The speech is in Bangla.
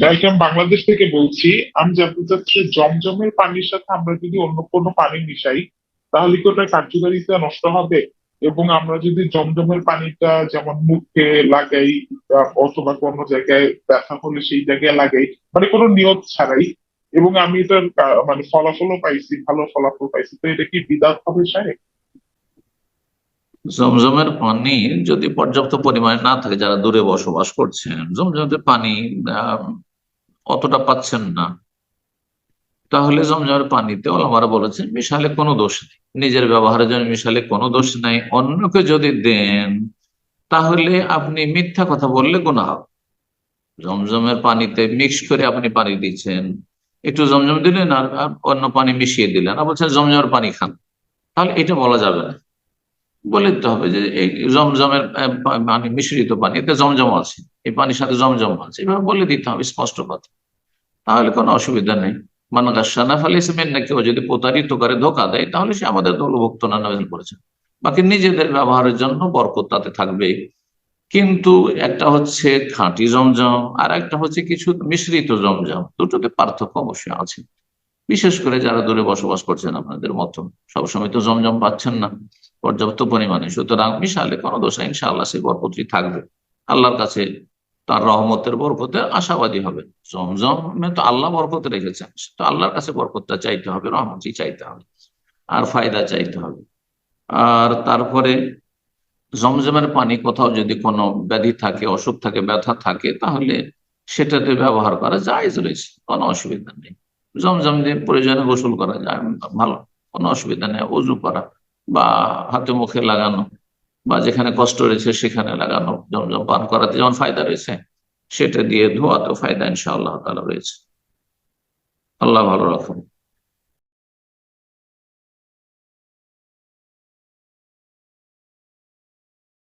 ওয়েলকাম বাংলাদেশ থেকে বলছি, আমি জানতে চাচ্ছি জমজমের পানির সাথে আমরা যদি অন্য কোনো পানি মিশাই, তাহলে কি ওটার কার্যকারিতা নষ্ট হবে? এবং আমরা যদি জমজমের পানিটা যেমন মুখে লাগাই অথবা কোনো জায়গায় ব্যথা হলে সেই জায়গায় লাগাই মানে কোনো নিয়ত ছাড়াই, এবং আমি এটার মানে ফলাফলও পাইছি, ভালো ফলাফল পাইছি, তো এটা কি বিদাত হবে সাহেব? জমজমের পানি যদি পর্যাপ্ত পরিমাণে না থাকে, যারা দূরে বসবাস করছেন, জমজমের পানি অতটা পাচ্ছেন না। তাহলে জমজমের পানিতে ওলামারা বলেছেন, মিশালে কোনো দোষ নেই। নিজের ব্যবহারের জন্য মিশালে কোনো দোষ নাই। অন্যকে যদি দেন, তাহলে আপনি মিথ্যা কথা বললে গুণা হবে। জমজমের পানিতে মিক্স করে আপনি পানি দিচ্ছেন। একটু জমজম দিলেন আর অন্য পানি মিশিয়ে দিলেন। আর বলছেন, জমজমের পানি খান। তাহলে এটা বলা যাবে না। বলে দিতে হবে যে এই জমজমের পানি মিশ্রিত পানি, এতে জমজম আছে, এই পানির সাথে জমজম আছে, এভাবে বলে দিতে হবে স্পষ্ট কথা। তাহলে কোনো অসুবিধা নেই। মানে গাছানাফ আলী ইসলামের না কেউ যদি প্রতারিত করে, ধোকা দেয়, তাহলে সে আমাদের দলভুক্ত না করেছেন বাকি নিজেদের ব্যবহারের জন্য বরকত তাতে থাকবে কিন্তু একটা হচ্ছে খাঁটি জমজম, আর একটা হচ্ছে কিছু মিশ্রিত জমজম, দুটোতে পার্থক্য অবশ্যই আছে। বিশেষ করে যারা দূরে বসবাস করছেন আপনাদের মতো, সবসময় তো জমজম পাচ্ছেন না। পর্যাপ্ত পরিমাণে। সুতরাং মিশালে কোনো দোষ ইনশাআল্লাহ সেই বরকতই থাকবে। আল্লাহর কাছে তার রহমতের বরকতে আশাবাদী হবে। জমজমে তো আল্লাহ বরকত রেখেছেন, তো আল্লাহর কাছে বরকতটা চাইতে হবে রহমতই চাইতে হবে, আর ফায়দা চাইতে হবে। আর তারপরে জমজমের পানি কোথাও যদি কোনো ব্যাধি থাকে, অসুখ থাকে, ব্যথা থাকে, তাহলে সেটাতে ব্যবহার করা জায়েজ রয়েছে, কোনো অসুবিধা নেই। জমজম দিয়ে প্রয়োজনে গোসল করা যায়, ভালো, কোনো অসুবিধা নেই উজু করা। বা হাতে মুখে লাগানো, বা যেখানে কষ্ট রয়েছে সেখানে লাগানো, জমজম পান করাতে যেমন ফায়দা রয়েছে, সেটা দিয়ে ধোয়াতেও ফায়দা ইনশাআল্লাহ তালা রয়েছে। আল্লাহ ভালো রাখুন।